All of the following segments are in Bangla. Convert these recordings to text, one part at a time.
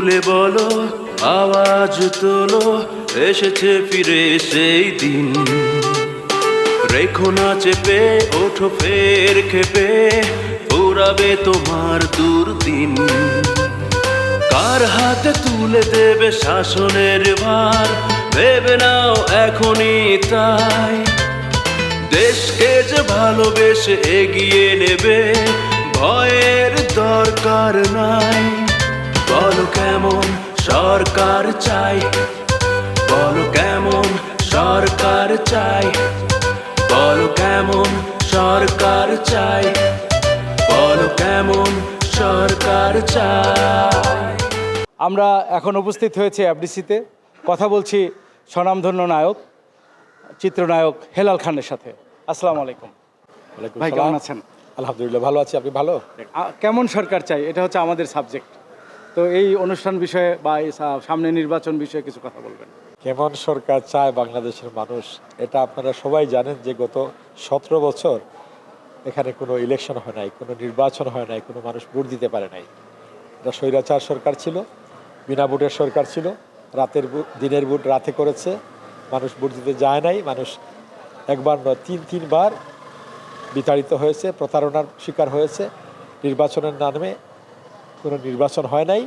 তুলে বলো, আওয়াজ তোলো, এসেছে ফিরে সেই দিন। রেখো না চেপে, ওঠো ফের খেপে ফুরাবে তোমার দুর্দিন। কার হাতে তুলে দেবে শাসনের ভার, ভেবে নাও এখনই তাই। দেশকে যে ভালোবেসে এগিয়ে নেবে, ভয়ের দরকার নাই। বলো কেমন সরকার চাই? বলো কেমন সরকার চাই? বলো কেমন সরকার চাই? বলো কেমন সরকার চাই? আমরা এখন উপস্থিত হয়েছি এফডিসিতে। কথা বলছি স্বনামধন্য নায়ক চিত্রনায়ক হেলাল খানের সাথে। আসসালামু আলাইকুম। ভাই কেমন আছেন? আলহামদুলিল্লাহ ভালো আছি। আপনি ভালো? কেমন সরকার চাই? এটা হচ্ছে আমাদের সাবজেক্ট। তো এই অনুষ্ঠান বিষয়ে বা সামনে নির্বাচন বিষয়ে কিছু কথা বলবেন। কেমন সরকার চায় বাংলাদেশের মানুষ? এটা আপনারা সবাই জানেন যে গত সতেরো বছর এখানে কোনো ইলেকশন হয় নাই, কোনো নির্বাচন হয় নাই, কোনো মানুষ ভোট দিতে পারে নাই। এটা স্বৈরাচার সরকার ছিল, বিনা ভোটের সরকার ছিল, রাতের দিনের ভোট রাতে করেছে, মানুষ ভোট দিতে যায় নাই, মানুষ একবার নয়, তিন তিনবার বিতাড়িত হয়েছে, প্রতারণার শিকার হয়েছে, নির্বাচনের নামে কোনো নির্বাচন হয় নাই।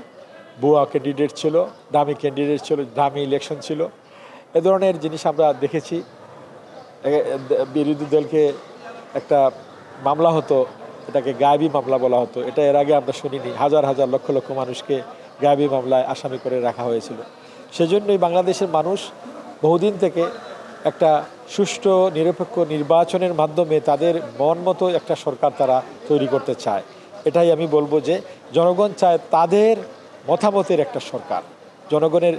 বুয়া ক্যান্ডিডেট ছিল, দামি ক্যান্ডিডেট ছিল, দামি ইলেকশন ছিল। এ ধরনের জিনিস আমরা দেখেছি। বিরোধী দলকে একটা মামলা হতো, এটাকে গায়েবী মামলা বলা হতো। এটা এর আগে আমরা শুনিনি। হাজার হাজার লক্ষ লক্ষ মানুষকে গায়েবী মামলায় আসামি করে রাখা হয়েছিল। সেজন্যই বাংলাদেশের মানুষ বহুদিন থেকে একটা সুষ্ঠু, নিরপেক্ষ নির্বাচনের মাধ্যমে তাদের মন মতো একটা সরকার তারা তৈরি করতে চায়। এটাই আমি বলব যে জনগণ চায় তাদের মতামতের একটা সরকার জনগণের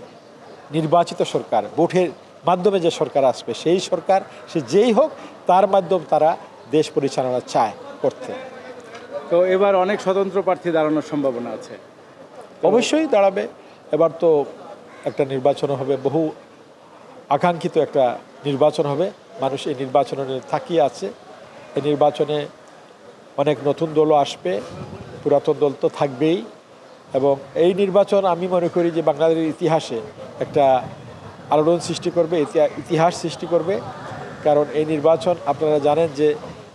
নির্বাচিত সরকার ভোটের মাধ্যমে যে সরকার আসবে সেই সরকার সে যেই হোক তার মাধ্যম তারা দেশ পরিচালনা চায় করতে। তো এবার অনেক স্বতন্ত্র প্রার্থী দাঁড়ানোর সম্ভাবনা আছে। অবশ্যই দাঁড়াবে। এবার তো একটা নির্বাচন হবে বহু আকাঙ্ক্ষিত একটা নির্বাচন হবে। মানুষ এই নির্বাচনে তাকিয়ে আছে। এই নির্বাচনে অনেক নতুন দলও আসবে, পুরাতন দল তো থাকবেই। এবং এই নির্বাচন আমি মনে করি যে বাংলাদেশের ইতিহাসে একটা আলোড়ন সৃষ্টি করবে ইতিহা- ইতিহাস সৃষ্টি করবে। কারণ এই নির্বাচন আপনারা জানেন যে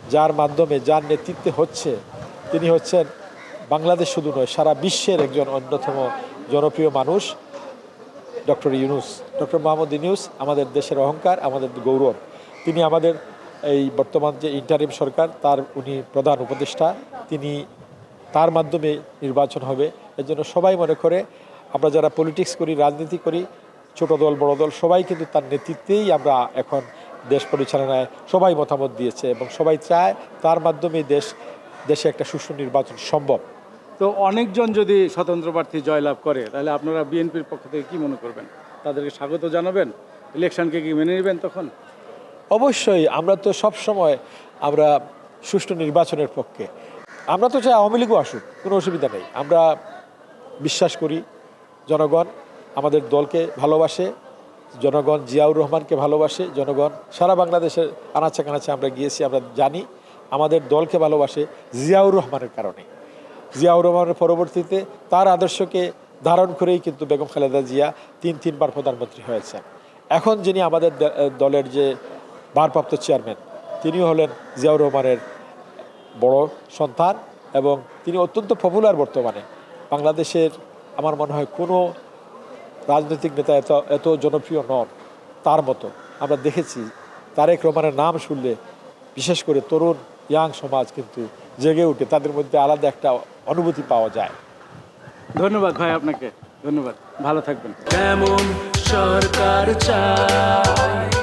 যার মাধ্যমে যার নেতৃত্বে হচ্ছে, তিনি হচ্ছেন বাংলাদেশ শুধু নয়, সারা বিশ্বের একজন অন্যতম জনপ্রিয় মানুষ, ডক্টর ইউনুস। ডক্টর মোহাম্মদ ইউনুস আমাদের দেশের অহংকার, আমাদের গৌরব। তিনি আমাদের এই বর্তমান যে ইন্টারিম সরকার, তার উনি প্রধান উপদেষ্টা, তিনি তার মাধ্যমে নির্বাচন হবে। এর জন্য সবাই মনে করে, আমরা যারা পলিটিক্স করি, রাজনীতি করি, ছোট দল, বড় দল, সবাই কিন্তু তার নেতৃত্বেই আমরা এখন দেশ পরিচালনায় সবাই মতামত দিয়েছে এবং সবাই চায় তার মাধ্যমে দেশ, দেশে একটা সুষ্ঠু নির্বাচন সম্ভব। তো অনেকজন যদি স্বতন্ত্র প্রার্থী জয়লাভ করে, তাহলে আপনারা বিএনপির পক্ষ থেকে কি মনে করবেন? তাদেরকে স্বাগত জানাবেন? ইলেকশনকে কি মেনে নেবেন তখন? অবশ্যই, আমরা তো সব সময় আমরা সুষ্ঠু নির্বাচনের পক্ষে। আমরা তো চাই আওয়ামী লীগও আসুক, কোনো অসুবিধা নেই। আমরা বিশ্বাস করি, জনগণ আমাদের দলকে ভালোবাসে, জনগণ জিয়াউর রহমানকে ভালোবাসে, জনগণ সারা বাংলাদেশের আনাচে কানাচে আমরা গিয়েছি, আমরা জানি আমাদের দলকে ভালোবাসে জিয়াউর রহমানের কারণে। জিয়াউর রহমানের পরবর্তীতে তার আদর্শকে ধারণ করেই কিন্তু বেগম খালেদা জিয়া তিন তিনবার প্রধানমন্ত্রী হয়েছেন। এখন যিনি আমাদের দলের যে ভারপ্রাপ্ত চেয়ারম্যান। তিনি হলেন জিয়াউর রহমানের বড় সন্তান এবং তিনি অত্যন্ত পপুলার বর্তমানে। বাংলাদেশের আমার মনে হয় কোনো রাজনৈতিক নেতা এত এত জনপ্রিয় নন। তার মতো আমরা দেখেছি তারেক রহমানের নাম শুনলে বিশেষ করে তরুণ ইয়াং সমাজ কিন্তু জেগে উঠে তাদের মধ্যে আলাদা একটা অনুভূতি পাওয়া যায়। ধন্যবাদ ভাই আপনাকে ধন্যবাদ। ভালো থাকবেন। কেমন সরকার চাই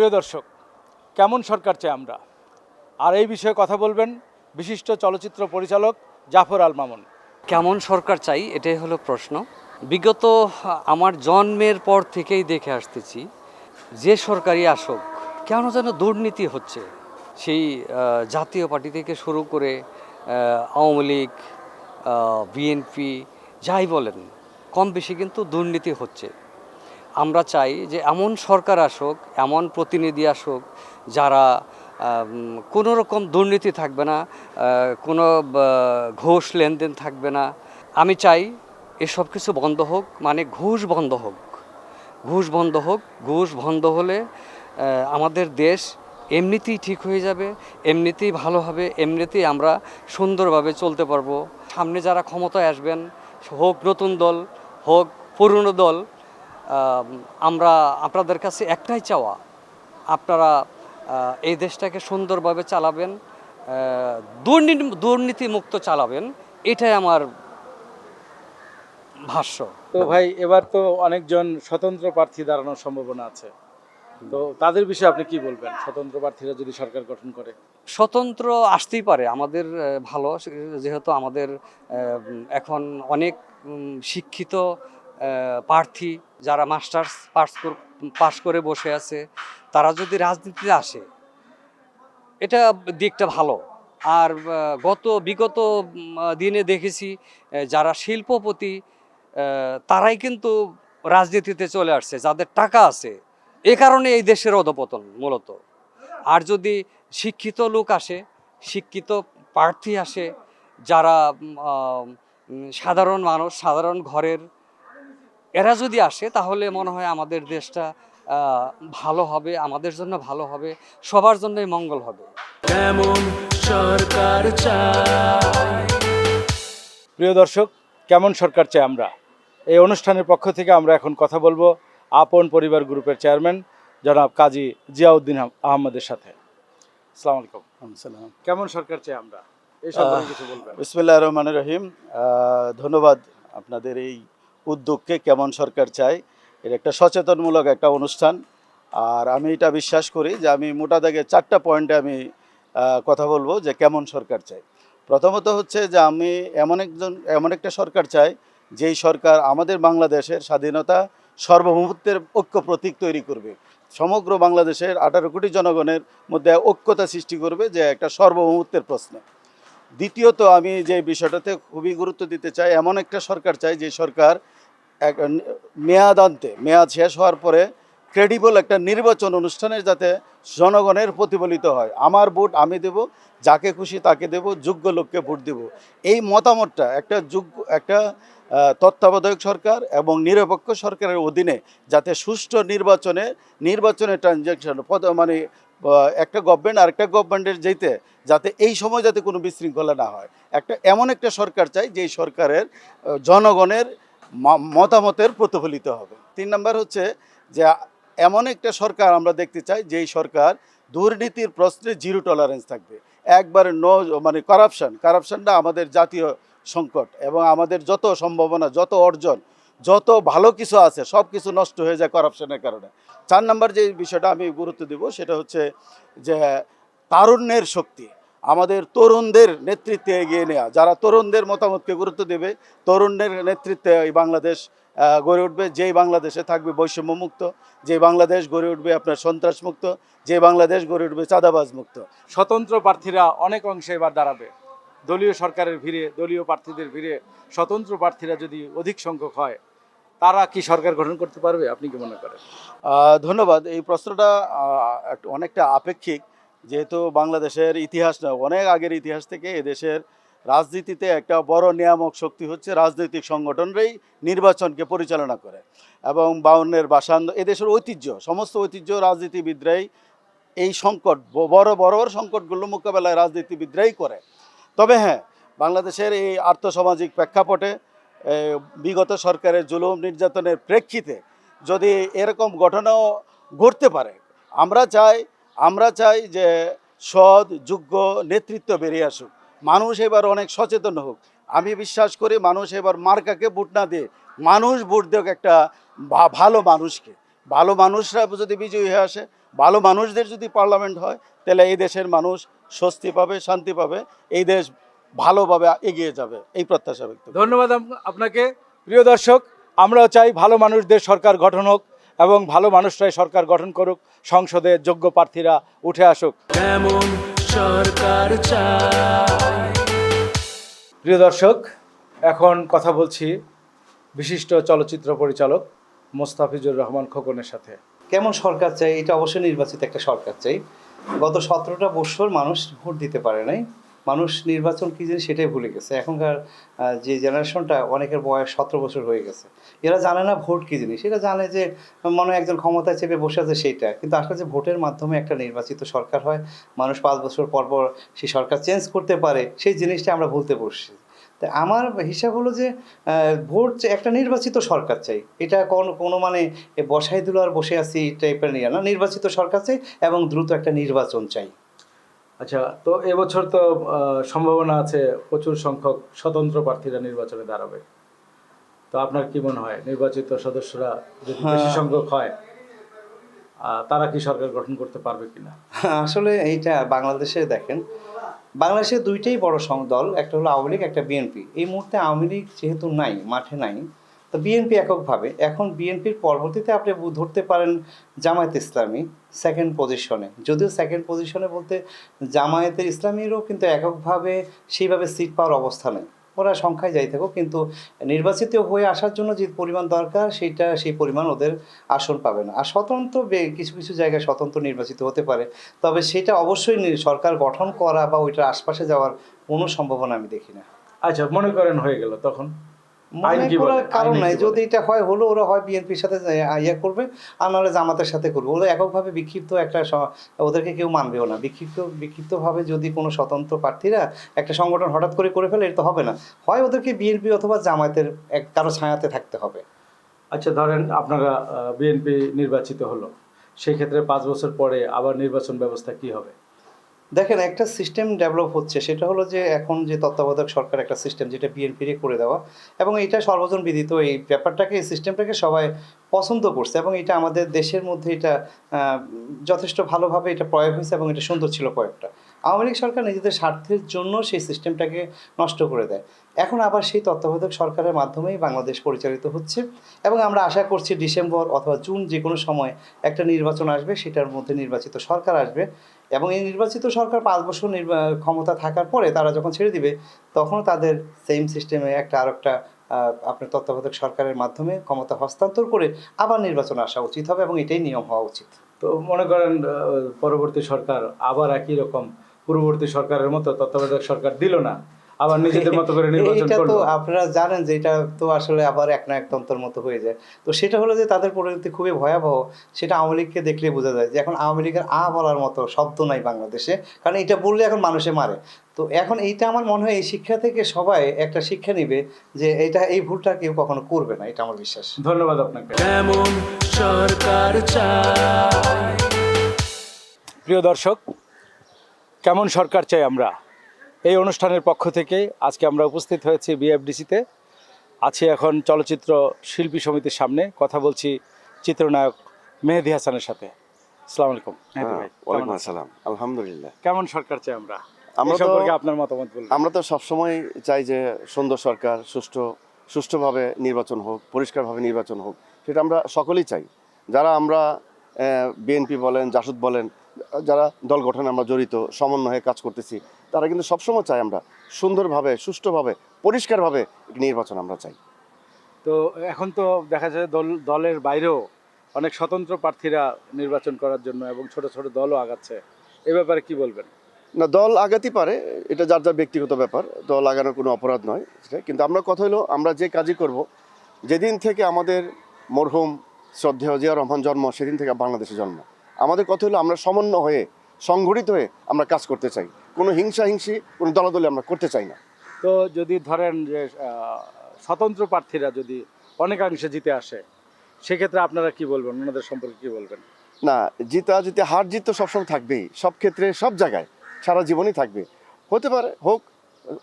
প্রিয় দর্শক, কেমন সরকার চাই আমরা? আর এই বিষয়ে কথা বলবেন বিশিষ্ট চলচ্চিত্র পরিচালক জাফর আল মামুন। কেমন সরকার চাই? এটাই হলো প্রশ্ন। বিগত, আমার জন্মের পর থেকেই দেখে আসতেছি, যে সরকারি আসুক, কেন যেন দুর্নীতি হচ্ছে। সেই জাতীয় পার্টি থেকে শুরু করে আওয়ামী লীগ বিএনপি, যাই বলেন, কম বেশি কিন্তু দুর্নীতি হচ্ছে। আমরা চাই যে এমন সরকার আসুক, এমন প্রতিনিধি আসুক, যারা কোনো রকম দুর্নীতি থাকবে না কোনো ঘোষ লেনদেন থাকবে না। আমি চাই এসব কিছু বন্ধ হোক মানে ঘুষ বন্ধ হোক। ঘুষ বন্ধ হোক, ঘুষ বন্ধ হলে আমাদের দেশ এমনিতেই ঠিক হয়ে যাবে, এমনিতেই ভালো হবে, এমনিতেই আমরা সুন্দরভাবে চলতে পারব। সামনে যারা ক্ষমতায় আসবেন, হোক নতুন দল, হোক পুরনো দল আমরা আপনাদের কাছে একটাই চাওয়া আপনারা এই দেশটাকে সুন্দরভাবে চালাবেন দুর্নীতি দুর্নীতিমুক্ত চালাবেন এটাই আমার ভাষ্য। তো ভাই এবার তো অনেকজন স্বতন্ত্র প্রার্থী দাঁড়ানোর সম্ভাবনা আছে। তো তাদের বিষয়ে আপনি কি বলবেন? স্বতন্ত্র প্রার্থীরা যদি সরকার গঠন করে। স্বতন্ত্র আসতেই পারে আমাদের ভালো যেহেতু আমাদের এখন অনেক শিক্ষিত প্রার্থী যারা মাস্টার্স পাস পাস করে বসে আছে, তারা যদি রাজনীতিতে আসে, এটা দিকটা ভালো। আর গত, বিগত দিনে দেখেছি যারা শিল্পপতি তারাই কিন্তু রাজনীতিতে চলে আসছে, যাদের টাকা আছে। এ কারণে এই দেশের অধপতন, মূলত। আর যদি শিক্ষিত লোক আসে, শিক্ষিত প্রার্থী আসে, যারা সাধারণ মানুষ, সাধারণ ঘরের এরা যদি আসে তাহলে মনে হয় আমাদের দেশটা ভালো হবে আমাদের জন্য ভালো হবে সবার জন্যই মঙ্গল হবে। কেমন সরকার প্রিয় দর্শক কেমন সরকার চাই আমরা? এই অনুষ্ঠানের পক্ষ থেকে আমরা এখন কথা বলব আপন পরিবার গ্রুপের চেয়ারম্যান জনাব কাজী জিয়াউদ্দিন আহ- আহমদের সাথে। আসসালামু আলাইকুম। সালাম। কেমন সরকার চাই আমরা? এই সম্পর্কে কিছু বলবেন। বিসমুল্লাহ রহমান রহিম। ধন্যবাদ আপনাদের এই উদ্যোগকে কেমন সরকার চাই এর একটা সচেতনমূলক একটা অনুষ্ঠান। আর আমি এটা বিশ্বাস করি যে আমি মোটা দাগে চারটা পয়েন্টে আমি কথা বলব যে কেমন সরকার চাই প্রথমত হচ্ছে যে আমি এমন একজন, এমন একটা সরকার চাই যেই সরকার আমাদের বাংলাদেশের স্বাধীনতা সর্বভৌমত্বের ঐক্য প্রতীক তৈরি করবে। সমগ্র বাংলাদেশের আঠারো কোটি জনগণের মধ্যে ঐক্যতা সৃষ্টি করবে যে একটা সর্বভৌমত্বের প্রশ্নে। দ্বিতীয়ত আমি যে বিষয়টাতে খুবই গুরুত্ব দিতে চাই, এমন একটা সরকার চাই যে সরকার এক মেয়াদ আনতে, মেয়াদ শেষ হওয়ার পরে ক্রেডিবল একটা নির্বাচন অনুষ্ঠানের যাতে জনগণের প্রতিফলিত হয়। আমার ভোট আমি দেব, যাকে খুশি তাকে দেব, যোগ্য লোককে ভোট দেব। এই মতামতটা একটা যোগ্য, একটা তত্ত্বাবধায়ক সরকার এবং নিরপেক্ষ সরকারের অধীনে যাতে সুষ্ঠু নির্বাচনে নির্বাচনের ট্রানজ্যাকশন মানে একটা গভর্নমেন্ট আরেকটা গভর্নমেন্টের যেতে যাতে এই সময় যাতে কোনো বিশৃঙ্খলা না হয়। একটা, এমন একটা সরকার চাই যেই সরকারের জনগণের মতামতের প্রতিফলিত হবে। তিন নম্বর হচ্ছে যে, এমন একটা সরকার আমরা দেখতে চাই যেই সরকার দুর্নীতির প্রশ্নে জিরো টলারেন্স থাকবে। একবারে নো মানে কারাপশন কারাপশনটা আমাদের জাতীয় সংকট এবং আমাদের যত সম্ভাবনা, যত অর্জন যত ভালো কিছু আছে, সব কিছু নষ্ট হয়ে যায় করাপশনের কারণে। চার নম্বর যে বিষয়টা আমি গুরুত্ব দিব, সেটা হচ্ছে যে, তারুণ্যের শক্তি। আমাদের তরুণদের নেতৃত্বে এগিয়ে নেওয়া যারা তরুণদের মতামতকে গুরুত্ব দেবে, তরুণদের নেতৃত্বে এই বাংলাদেশ গড়ে উঠবে। যেই বাংলাদেশে থাকবে বৈষম্য মুক্ত যে বাংলাদেশ গড়ে উঠবে আপনার সন্ত্রাস মুক্ত যে বাংলাদেশ গড়ে উঠবে চাঁদাবাজ মুক্ত স্বতন্ত্র প্রার্থীরা অনেক অংশে এবার দাঁড়াবে। দলীয় সরকারের ভিড়ে, দলীয় প্রার্থীদের ভিড়ে স্বতন্ত্র প্রার্থীরা যদি অধিক সংখ্যক হয় তারা কি সরকার গঠন করতে পারবে? আপনি কি মনে করেন? ধন্যবাদ। এই প্রশ্নটা অনেকটা আপেক্ষিক। যেহেতু বাংলাদেশের ইতিহাস অনেক আগের ইতিহাস থেকে এদেশের রাজনীতিতে একটা বড় নিয়ামক শক্তি হচ্ছে রাজনৈতিক সংগঠনরাই নির্বাচনকে পরিচালনা করে। এবং বাউন্নের বাসান্দ এদেশের ঐতিহ্য, সমস্ত ঐতিহ্য রাজনীতিবিদরাই এই সংকট বড় বড় বড় সংকটগুলো মোকাবেলায় রাজনীতিবিদরাই করে। তবে হ্যাঁ বাংলাদেশের এই আর্থসামাজিক প্রেক্ষাপটে বিগত সরকারের জুলুম নির্যাতনের প্রেক্ষিতে যদি এরকম ঘটনাও ঘটতে পারে, আমরা চাই আমরা চাই যে সৎ, যোগ্য নেতৃত্ব বেরিয়ে আসুক। মানুষ এবার অনেক সচেতন হোক। আমি বিশ্বাস করি মানুষ এবার মার্কাকে ভোট না দিয়ে মানুষ ভোট দেখ একটা ভালো মানুষকে। ভালো মানুষরা যদি বিজয়ী হয়ে আসে, ভালো মানুষদের যদি পার্লামেন্ট হয়, তাহলে এই দেশের মানুষ স্বস্তি পাবে, শান্তি পাবে। এই দেশ ভালোভাবে এগিয়ে যাবে এই প্রত্যাশা ব্যক্ত ধন্যবাদ আপনাকে। প্রিয় দর্শক আমরাও চাই ভালো মানুষদের সরকার গঠন হোক এবং ভালো মানুষরাই সরকার গঠন করুক সংসদে যোগ্য প্রার্থীরা উঠে আসুক। কেমন সরকার চাই প্রিয় দর্শক এখন কথা বলছি বিশিষ্ট চলচ্চিত্র পরিচালক মোস্তাফিজুর রহমান খোকনের সাথে। কেমন সরকার চাই? এটা অবশ্যই নির্বাচিত একটা সরকার চাই। গত সতেরোটা বছর মানুষ ভোট দিতে পারে নাই। মানুষ নির্বাচন কী জিনিস সেটাই ভুলে গেছে। এখনকার যে জেনারেশনটা অনেকের বয়স সতেরো বছর হয়ে গেছে। এরা জানে না ভোট কী জিনিস। এরা জানে যে, মনে একজন ক্ষমতায় চেপে বসে আছে সেইটা। কিন্তু আসলে যে ভোটের মাধ্যমে একটা নির্বাচিত সরকার হয়, মানুষ পাঁচ বছর পর পর সেই সরকার চেঞ্জ করতে পারে, সেই জিনিসটা আমরা ভুলতে বসছি। তা আমার হিসাব হলো যে ভোট একটা নির্বাচিত সরকার চাই, এটা কোনো কোনো মানে বসাই দিল আর বসে আছি টাইপের নিয়ে না। নির্বাচিত সরকার চাই এবং দ্রুত একটা নির্বাচন চাই। আচ্ছা তো এবছর তো সম্ভাবনা আছে প্রচুর সংখ্যক স্বতন্ত্র প্রার্থীরা নির্বাচনে দাঁড়াবে। তো আপনার কি মনে হয় নির্বাচিত সদস্যরা যদি বেশি হ্যাঁ। সংখ্যক হয় তারা কি সরকার গঠন করতে পারবে কিনা? আসলে এইটা বাংলাদেশে দেখেন বাংলাদেশে দুইটাই বড় দল একটা হলো আওয়ামী লীগ একটা বিএনপি। এই মুহূর্তে আওয়ামী লীগ যেহেতু নাই মাঠে নাই তো বিএনপি এককভাবে। এখন বিএনপির পরবর্তীতে আপনি ধরতে পারেন জামায়াত ইসলামী সেকেন্ড পজিশনে যদিও সেকেন্ড পজিশনে বলতে জামায়াতের ইসলামীরও কিন্তু এককভাবে সেইভাবে সিট পাওয়ার অবস্থা নেই। ওরা সংখ্যায় যাই থাকুক, কিন্তু নির্বাচিত হয়ে আসার জন্য যে পরিমাণ দরকার, সেইটা সেই পরিমাণ ওদের আসন পাবে না। আর স্বতন্ত্র কিছু কিছু জায়গায় স্বতন্ত্র নির্বাচিত হতে পারে। তবে সেটা অবশ্যই সরকার গঠন করা বা ওইটার আশপাশে যাওয়ার কোনো সম্ভাবনা আমি দেখি না। আচ্ছা মনে করেন হয়ে গেল তখন? মনে করার কারণ নাই। যদি এটা হয় হলো ওরা হয় বিএনপির সাথে ইয়ে করবে আর নাহলে জামাতের সাথে করবে। ওরা এককভাবে বিক্ষিপ্ত একটা ওদেরকে কেউ মানবেও না। বিক্ষিপ্ত বিক্ষিপ্তভাবে যদি কোনো স্বতন্ত্র প্রার্থীরা একটা সংগঠন হঠাৎ করে করে ফেলে এটা তো হবে না। হয় ওদেরকে বিএনপি অথবা জামায়াতের এক কারও ছায়াতে থাকতে হবে। আচ্ছা ধরেন আপনারা বিএনপি নির্বাচিত হলো। সেই ক্ষেত্রে পাঁচ বছর পরে আবার নির্বাচন ব্যবস্থা কি হবে? দেখেন, একটা সিস্টেম ডেভেলপ হচ্ছে, সেটা হলো যে এখন যে তত্ত্বাবধায়ক সরকার একটা সিস্টেম যেটা বিএনপির করে দেওয়া, এবং এটা সর্বজন বিদিত। এই ব্যাপারটাকে, এই সিস্টেমটাকে সবাই পছন্দ করছে, এবং এটা আমাদের দেশের মধ্যে এটা যথেষ্ট ভালোভাবে এটা প্রয়োগ হয়েছে, এবং এটা সুন্দর ছিল প্রয়োগটা আওয়ামী লীগ সরকার নিজেদের স্বার্থের জন্য সেই সিস্টেমটাকে নষ্ট করে দেয়। এখন আবার সেই তত্ত্বাবধায়ক সরকারের মাধ্যমেই বাংলাদেশ পরিচালিত হচ্ছে এবং আমরা আশা করছি ডিসেম্বর অথবা জুন যে কোনো সময় একটা নির্বাচন আসবে, সেটার মধ্যে নির্বাচিত সরকার আসবে এবং এই নির্বাচিত সরকার পাঁচ বছর ক্ষমতা থাকার পরে তারা যখন ছেড়ে দিবে, তখন তাদের সেম সিস্টেমে একটা আর একটা আপনার তত্ত্বাবধায়ক সরকারের মাধ্যমে ক্ষমতা হস্তান্তর করে আবার নির্বাচন আসা উচিত হবে এবং এটাই নিয়ম হওয়া উচিত। তো মনে করেন পরবর্তী সরকার আবার একই রকম পূর্ববর্তী সরকারের মতো তত্ত্বাবধায়ক সরকার দিল না আবার নিজেদের মতো করে নির্বাচন এটা তো আপনারা জানেন যে এটা তো আসলে আবার এক না এক তন্ত্রের মতো হয়ে যায়। তো সেটা হলো যে তাদের পরিণতি খুবই ভয়াবহ সেটা আওয়ামী লীগকে দেখলে বোঝা যায় যে এখন আওয়ামী লীগের আ বলার মতো শব্দ নাই বাংলাদেশে কারণ এটা বললে এখন মানুষে মারে। তো এখন এইটা আমার মনে হয় এই শিক্ষা থেকে সবাই একটা শিক্ষা নিবে যে এটা এই ভুলটা কেউ কখনো করবে না এটা আমার বিশ্বাস। ধন্যবাদ আপনাকে। কেমন সরকার প্রিয় দর্শক কেমন সরকার চাই আমরা? এই অনুষ্ঠানের পক্ষ থেকে আজকে আমরা উপস্থিত হয়েছি বিএফডিসিতে। আছি এখন চলচ্চিত্র শিল্পী সমিতির সামনে। কথা বলছি চিত্রনায়ক মেহেদি হাসানের সাথে। আসসালামু আলাইকুম। মেহেদি ভাই হ্যাঁ, ওয়ালাইকুম আসসালাম। আলহামদুলিল্লাহ। কেমন সরকার চাই আমরা? আমরা তো- সম্পর্কে আপনার মতামত বলবেন আমরা তো সবসময় চাই যে সুন্দর সরকার সুষ্ঠু সুষ্ঠুভাবে নির্বাচন হোক পরিষ্কারভাবে নির্বাচন হোক সেটা আমরা সকলেই চাই। যারা আমরা বিএনপি বলেন জাসুদ বলেন যারা দল গঠনে আমরা জড়িত সমন্বয়ে কাজ করতেছি তারা কিন্তু সবসময় চাই আমরা সুন্দরভাবে সুষ্ঠুভাবে পরিষ্কারভাবে নির্বাচন আমরা চাই। তো এখন তো দেখা যায় দল দলের বাইরেও অনেক স্বতন্ত্র প্রার্থীরা নির্বাচন করার জন্য এবং ছোট ছোট দলও আগাচ্ছে। এ ব্যাপারে কি বলবেন? না দল আগাতে পারে এটা যার যার ব্যক্তিগত ব্যাপার দল আগানোর কোনো অপরাধ নয় সেটা। কিন্তু আমরা কথা হলো আমরা যে কাজই করব যেদিন থেকে আমাদের মরহুম শ্রদ্ধেয় জিয়া রহমান জন্ম সেদিন থেকে বাংলাদেশে জন্ম। আমাদের কথা হলো আমরা সমন্বয় হয়ে সংগঠিত হয়ে আমরা কাজ করতে চাই। কোনো হিংসা হিংসি কোনো দলাদলি আমরা করতে চাই না। তো যদি ধরেন যে স্বতন্ত্র প্রার্থীরা যদি অনেকাংশে জিতে আসে সেক্ষেত্রে আপনারা কি বলবেন? ওনাদের সম্পর্কে কি বলবেন? না জিতা জিতে হার জিত তো সবসময় থাকবেই। সব ক্ষেত্রে সব জায়গায় সারা জীবনই থাকবে। হতে পারে হোক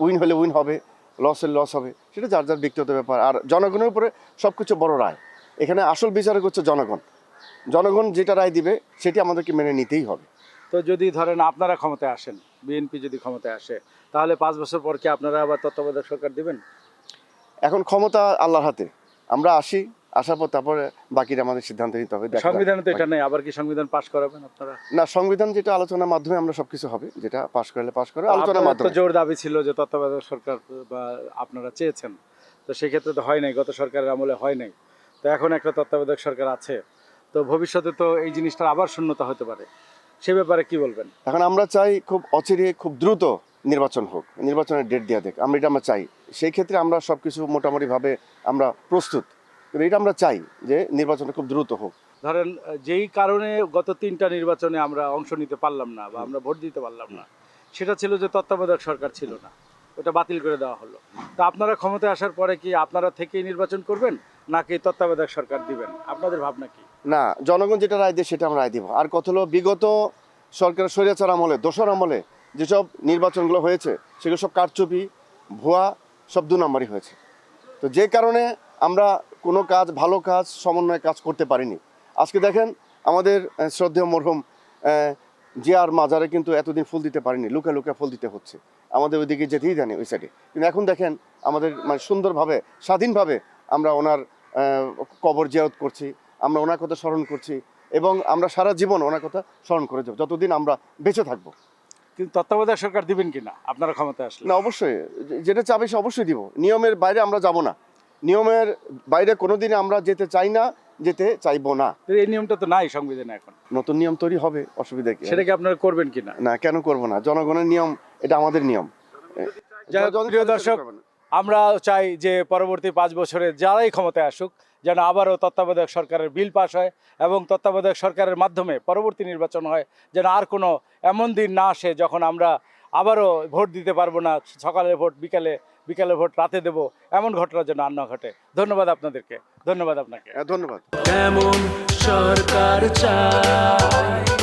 উইন হলে উইন হবে লস হলে লস হবে সেটা যার যার ব্যক্তিগত ব্যাপার। আর জনগণের উপরে সব কিছু বড় রায়। এখানে আসল বিচারক হচ্ছে জনগণ। জনগণ যেটা রায় দিবে সেটি আমাদেরকে মেনে নিতেই হবে। তো যদি ধরেন আপনারা ক্ষমতায় আসেন বিএনপি যদি ক্ষমতায় আসে তাহলে পাঁচ বছর পর কি আপনারা আবার তত্ত্বাবধায়ক সরকার দিবেন? এখন ক্ষমতা আল্লাহর হাতে। আমরা আসি আসার পর তারপরে বাকিটা আমাদের সিদ্ধান্ত নিতে হবে। সংবিধানে তো এটা নেই আবার কি সংবিধান পাশ করাবেন আপনারা? না সংবিধান যেটা আলোচনার মাধ্যমে আমরা সবকিছু হবে যেটা পাশ করলে পাশ করে আলোচনার মাধ্যমে। জোর দাবি ছিল যে তত্ত্বাবধায়ক সরকার বা আপনারা চেয়েছেন। তো সেক্ষেত্রে তো হয় নাই গত সরকারের আমলে হয় নাই। তো এখন একটা তত্ত্বাবধায়ক সরকার আছে। তো ভবিষ্যতে তো এই জিনিসটা আবার শূন্যতা হতে পারে। সে ব্যাপারে কি বলবেন? এখন আমরা চাই খুব অচিরে খুব দ্রুত নির্বাচন হোক নির্বাচনের ডেট দেওয়া দেখ আমরা এটা আমরা চাই। সেই ক্ষেত্রে আমরা সব কিছু মোটামুটিভাবে আমরা প্রস্তুত। কিন্তু এটা আমরা চাই যে নির্বাচনটা খুব দ্রুত হোক। ধরেন যেই কারণে গত তিনটা নির্বাচনে আমরা অংশ নিতে পারলাম না বা আমরা ভোট দিতে পারলাম না সেটা ছিল যে তত্ত্বাবধায়ক সরকার ছিল না। ওটা বাতিল করে দেওয়া হলো। তো আপনারা ক্ষমতায় আসার পরে কি আপনারা থেকেই নির্বাচন করবেন নাকি তত্ত্বাবধায়ক সরকার দিবেন? আপনাদের ভাবনা কি? না, জনগণ যেটা রায় দেয় সেটা আমরা রায় দিব। আর কত হলো, বিগত সরকারের স্বৈরাচার আমলে দোসর আমলে যেসব নির্বাচনগুলো হয়েছে, সেগুলো সব কারচুপি, ভুয়া, সব দু নম্বরই হয়েছে। তো যে কারণে আমরা কোনো কাজ, ভালো কাজ, সমন্বয়ে কাজ করতে পারিনি। আজকে দেখেন, আমাদের শ্রদ্ধেয় মরহুম জিয়ার মাজারে কিন্তু এতদিন ফুল দিতে পারিনি, লুকে লুকে ফুল দিতে হচ্ছে। আমাদের ওইদিকে যেতেই দেয়নি ওই সাইডে কিন্তু এখন দেখেন, আমাদের মানে সুন্দরভাবে, স্বাধীনভাবে আমরা ওনার কবর জিয়ারত করছি। আমরা ওনার কথা স্মরণ করছি এবং আমরা সারা জীবন ওনার কথা স্মরণ করে যাব যতদিন আমরা বেঁচে থাকব। কিন্তু তত্ত্বাবধায়ক সরকার দিবেন কিনা? আপনারা ক্ষমতায় আসলে। না অবশ্যই। যেটা চাবে সে অবশ্যই দিব। নিয়মের বাইরে আমরা যাব না। নিয়মের বাইরে কোনোদিন আমরা যেতে চাই না যেতে চাইব না। এই নিয়মটা তো নাই সংবিধানে এখন। নতুন নিয়ম তৈরি হবে অসুবিধা কি? সেটা কি আপনারা করবেন কিনা? না কেন করব না? জনগণের নিয়ম এটা আমাদের নিয়ম। প্রিয় দর্শক, আমরা চাই যে পরবর্তী পাঁচ বছরে যারাই ক্ষমতায় আসুক যেন আবারও তত্ত্বাবধায়ক সরকারের বিল পাশ হয় এবং তত্ত্বাবধায়ক সরকারের মাধ্যমে পরবর্তী নির্বাচন হয় যেন আর কোনো এমন দিন না আসে যখন আমরা আবারও ভোট দিতে পারব না সকালে ভোট বিকালে বিকালে ভোট রাতে দেব এমন ঘটনা যেন আর না ঘটে। ধন্যবাদ আপনাদেরকে ধন্যবাদ আপনাকে। হ্যাঁ, ধন্যবাদ। কেমন সরকার চাই